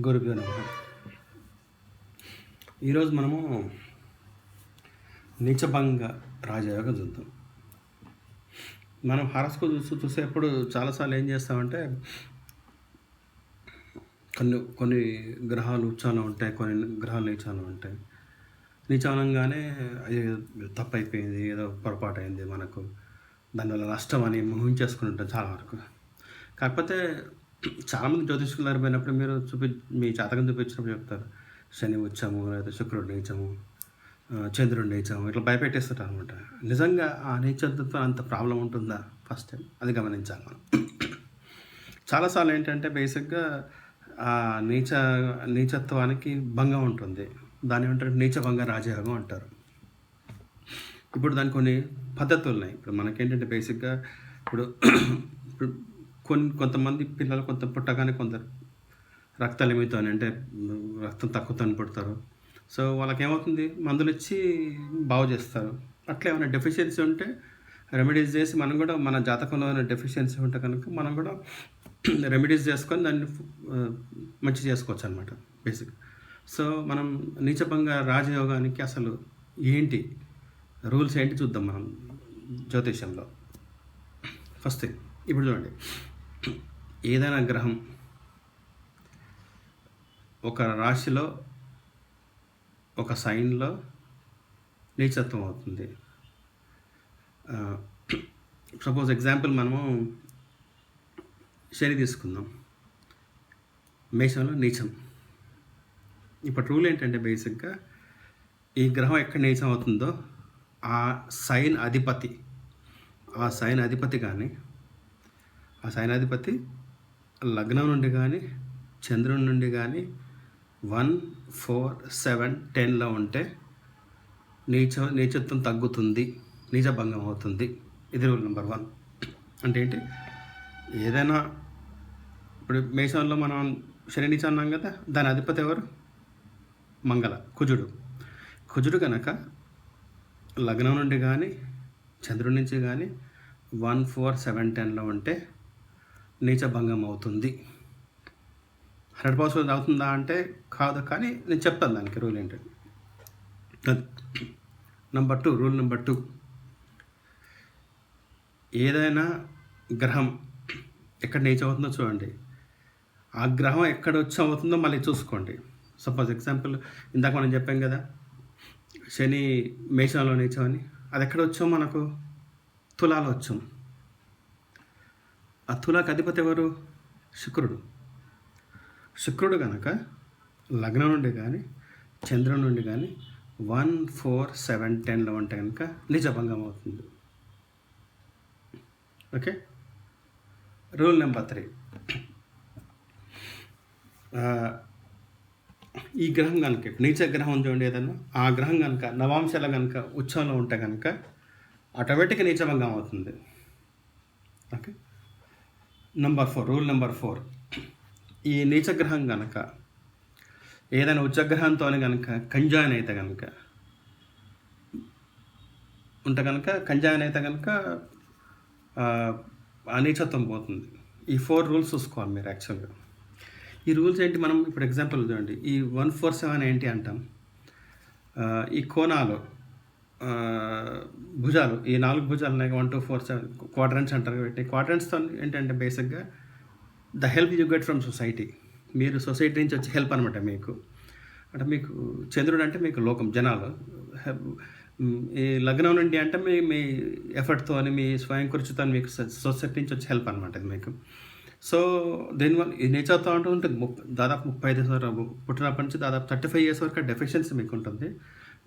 గురుభ్యో నమ. ఈరోజు మనము నీచభంగ రాజయోగం చూద్దాం మనం హారస్కో చూస్తూ చూసేప్పుడు చాలాసార్లు ఏం చేస్తామంటే కొన్ని కొన్ని గ్రహాలు ఉచ్చాలు ఉంటాయి కొన్ని గ్రహాలు నీచాలు ఉంటాయి. నీచానంగానే అయ్యో తప్పు అయిపోయింది ఏదో పొరపాటు అయింది మనకు. దానివల్ల నష్టం అని ఊహించేసుకుని ఉంటాం చాలా వరకు. కాకపోతే చాలామంది జ్యోతిష్కులు దగ్గర పోయినప్పుడు మీరు చూపి మీ జాతకం చూపించినప్పుడు చెప్తారు. శని ఉచ్చము లేదా శుక్రుడు నీచము చంద్రుడు నీచము ఇట్లా భయపెట్టేస్తారు అనమాట నిజంగా ఆ నేచర్తో అంత ప్రాబ్లం ఉంటుందా? ఫస్ట్ టైం అది గమనించాలి మనం. చాలాసార్లు ఏంటంటే బేసిక్గా ఆ నీచ నీచత్వానికి భంగం ఉంటుంది. దాని ఏమంటారు? నీచభంగ రాజయోగం అంటారు. ఇప్పుడు దానికి కొన్ని పద్ధతులు ఉన్నాయి ఇప్పుడు మనకేంటంటే బేసిక్గా ఇప్పుడు ఇప్పుడు కొన్ని కొంతమంది పిల్లలు కొంత పుట్టగానే కొందరు రక్తలిమితో అంటే రక్తం తక్కువతో పుడతారు. సో వాళ్ళకి ఏమవుతుంది మందులు ఇచ్చి బాగు చేస్తారు. అట్లా ఏమైనా డెఫిషియన్సీ ఉంటే రెమెడీస్ చేసి మనం కూడా మన జాతకంలో ఏమైనా డెఫిషియన్సీ ఉంటే కనుక మనం కూడా రెమెడీస్ చేసుకొని దాన్ని మంచి చేసుకోవచ్చు అనమాట బేసిక్ సో మనం నీచభంగ రాజయోగానికి అసలు ఏంటి? రూల్స్ ఏంటి చూద్దాం మనం జ్యోతిష్యంలో. ఫస్ట్ థింగ్ ఇప్పుడు చూడండి. ఏదైనా గ్రహం ఒక రాశిలో ఒక సైన్లో నీచత్వం అవుతుంది. సపోజ్ ఎగ్జాంపుల్ మనము శని తీసుకుందాం. మేషంలో నీచం. ఇప్పుడు రూల్ ఏంటంటే బేసిక్గా ఈ గ్రహం ఎక్కడ నీచం అవుతుందో ఆ సైన్ అధిపతి ఆ సైన్ అధిపతి కానీ ఆ సైన్ అధిపతి లగ్నం నుండి కానీ చంద్రుని నుండి కానీ వన్ ఫోర్ సెవెన్ టెన్లో ఉంటే నీచ నీచత్వం తగ్గుతుంది నీచభంగం అవుతుంది. ఇది రూల్ నెంబర్ వన్. అంటే ఏంటి? ఏదైనా ఇప్పుడు మేషంలో మనం శని నీచ అన్నాం కదా దాని అధిపతి ఎవరు? మంగళ కుజుడు. కుజుడు కనుక లగ్నం నుండి కానీ చంద్రుడి నుంచి కానీ వన్ ఫోర్ సెవెన్ టెన్లో ఉంటే నీచభంగం అవుతుంది హండ్రెడ్ పర్సెంట్ అవుతుందా అంటే కాదు కానీ నేను చెప్తాను దానికి రూల్ ఏంటంటే. Number two rule number two. ఏదైనా గ్రహం ఎక్కడ నీచ అవుతుందో చూడండి. ఆ గ్రహం ఎక్కడ వచ్చి అవుతుందో మళ్ళీ చూసుకోండి. సపోజ్ ఎగ్జాంపుల్ ఇందాక మనం చెప్పాం కదా శని మేషంలో నీచం అని అది ఎక్కడ వచ్చాం మనకు? తులాలో వచ్చాం ఆ తులాకు అధిపతి ఎవరు? శుక్రుడు. శుక్రుడు కనుక లగ్నం నుండి కానీ చంద్రుడి నుండి కానీ వన్ ఫోర్ సెవెన్ టెన్లో ఉంటే కనుక నిజభంగం అవుతుంది. ఓకే? Rule number three. ఈ గ్రహం కనుక నీచ గ్రహం చూడండి ఏదన్నా ఆ గ్రహం కనుక నవాంశాల కనుక ఉత్సవంలో ఉంటే కనుక ఆటోమేటిక్గా నీచభంగం అవుతుంది. Okay? Number four rule number four ఈ నీచగ్రహం కనుక ఏదైనా ఉచ్చగ్రహంతో కనుక కంజాయిన్ అయితే కనుక ఉంటే కనుక కంజాయిన్ అయితే కనుక ఆ, నీచత్వం పోతుంది. ఈ ఫోర్ రూల్స్ చూసుకోవాలి మీరు యాక్చువల్గా ఈ రూల్స్ ఏంటి? మనం ఇప్పుడు ఎగ్జాంపుల్ చూడండి. ఈ వన్ ఫోర్ సెవెన్ ఏంటి అంటాం? ఈ కోణాలు భుజాలు ఈ నాలుగు భుజాలు ఉన్నాయి one two four seven quadrants అంటారు కాబట్టి క్వాడ్రెంట్స్తో ఏంటంటే బేసిక్గా the help you get from society మీరు సొసైటీ నుంచి వచ్చే హెల్ప్ అనమాట మీకు. అంటే మీకు చంద్రుడు అంటే మీకు లోకం జనాలు. ఈ లగ్నం నుండి అంటే మీ మీ ఎఫర్ట్తో అని మీ స్వయం కృషితో మీకు సొసైటీ నుంచి వచ్చే హెల్ప్ అనమాట ఇది మీకు. సో దీనివల్ల ఈ నేచర్తో అంటూ ఉంటుంది. ముప్ దాదాపు ముప్పై ఐదు పుట్టినప్పటి నుంచి దాదాపు థర్టీ ఫైవ్ ఇయర్స్ వరకు డెఫిషియన్సీ మీకు ఉంటుంది.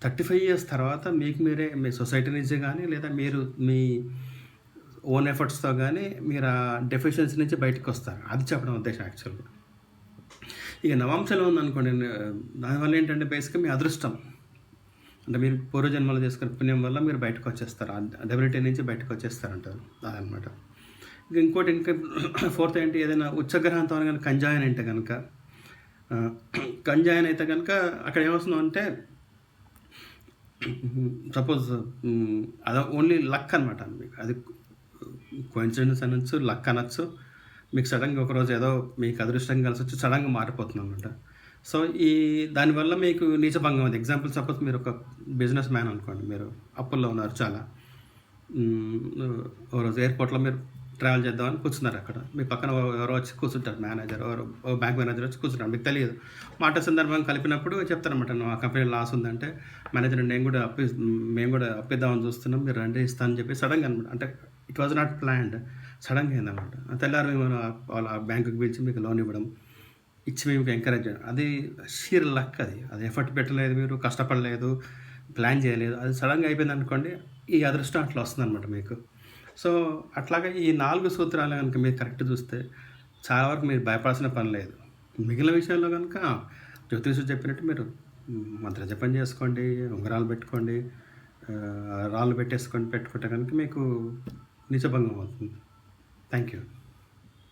థర్టీ ఫైవ్ ఇయర్స్ తర్వాత మీకు మీరే మీ సొసైటీ నుంచి కానీ లేదా మీరు మీ ఓన్ ఎఫర్ట్స్తో కానీ మీరు ఆ డెఫిషియన్సీ నుంచి బయటకు వస్తారు. అది చెప్పడం ఉద్దేశం యాక్చువల్గా. ఇక నవాంశలో ఉందనుకోండి దానివల్ల ఏంటంటే బేసిక్గా మీ అదృష్టం. అంటే మీరు పూర్వజన్మలు చేసుకునే పుణ్యం వల్ల మీరు బయటకు వచ్చేస్తారు. డెబిలిటీ నుంచి బయటకు వచ్చేస్తారంటారు. అదనమాట. ఇంక ఇంకోటి ఇంకా ఫోర్త్ ఏంటి ఏదైనా ఉచ్చగ్రహంతో కనుక కంజాయన్ అంటే కనుక కంజాయన్ అయితే కనుక అక్కడ ఏమవుతుందో అంటే సపోజ్ అది ఓన్లీ లక్ అనమాట మీకు. అది కోయిన్సిడెన్స్ అనొచ్చు లక్ అనొచ్చు. మీకు సడన్గా ఒకరోజు ఏదో మీకు అదృష్టం కలిసి వచ్చి సడన్గా మారిపోతుంది అనమాట సో ఈ దానివల్ల మీకు నీచభంగం ఉంది ఎగ్జాంపుల్ సపోజ్ మీరు ఒక బిజినెస్ మ్యాన్ అనుకోండి. మీరు అప్పుల్లో ఉన్నారు చాలా. Mm, ఒకరోజు రోజు ఎయిర్పోర్ట్లో మీరు ట్రావెల్ చేద్దామని కూర్చున్నారు అక్కడ. మీ పక్కన ఎవరో వచ్చి కూర్చుంటారు మేనేజర్ ఎవరో ఓ బ్యాంక్ మేనేజర్ వచ్చి కూర్చుంటారు. మీకు తెలియదు. మాట సందర్భం కలిపినప్పుడు చెప్తారనమాట ఆ కంపెనీ లాస్ ఉందంటే మేనేజర్ నేను కూడా అప్పి మేము కూడా అప్పిద్దామని చూస్తున్నాం మీరు రండి ఇస్తానని చెప్పి సడన్గా అనమాట అంటే ఇట్ వాజ్ నాట్ ప్లాన్డ్ సడన్గా అయిందనమాట తెల్లారు మేము వాళ్ళ బ్యాంకుకి పిలిచి మీకు లోన్ ఇవ్వడం ఇచ్చి మీకు ఎంకరేజ్ చేయడం అది షీర్ లక్ అది. అది ఎఫర్ట్ పెట్టలేదు మీరు కష్టపడలేదు ప్లాన్ చేయలేదు. అది సడన్గా అయిపోయింది అనుకోండి ఈ అదృష్టం అట్లా వస్తుంది అనమాట మీకు. సో అట్లాగే ఈ నాలుగు సూత్రాలు కనుక మీరు కరెక్ట్ చూస్తే చాలా వరకు మీరు భయపడాల్సిన పని లేదు. మిగిలిన విషయంలో కనుక జ్యోతిషుడు చెప్పినట్టు మీరు మంత్ర జపం చేసుకోండి ఉంగరాలు పెట్టుకోండి రాళ్ళు పెట్టేసుకొని పెట్టుకుంటే కనుక మీకు నిజభంగం అవుతుంది. Thank you.